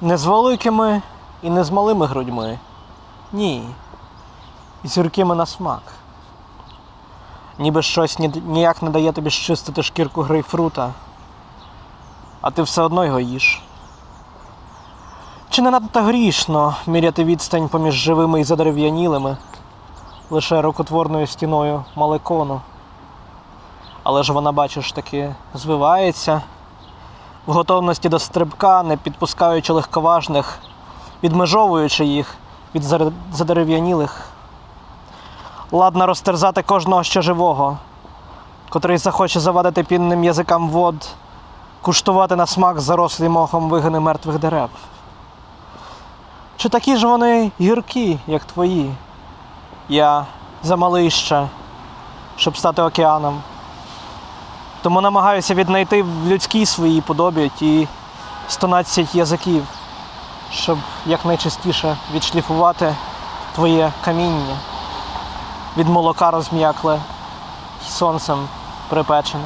Не з великими і не з малими грудьми. Ні. З гіркими на смак. Ніби щось ні- ніяк не дає тобі щистити шкірку грейпфрута, а ти все одно його їш. Чи не надто грішно міряти відстань поміж живими і задерев'янілими, лише рукотворною стіною малекону? Але ж вона, бачиш, таки звивається в готовності до стрибка, не підпускаючи легковажних, відмежовуючи їх від задерев'янілих. Ладна розтерзати кожного ще живого, котрий захоче завадити пінним язикам вод, куштувати на смак зарослі мохом вигини мертвих дерев. Чи такі ж вони гіркі, як твої? Я замалий ще, щоб стати океаном. Тому намагаюся віднайти в людській своїй подобі ті 112 язиків, щоб якнайчастіше відшліфувати твоє каміння від молока розм'якле сонцем припечене.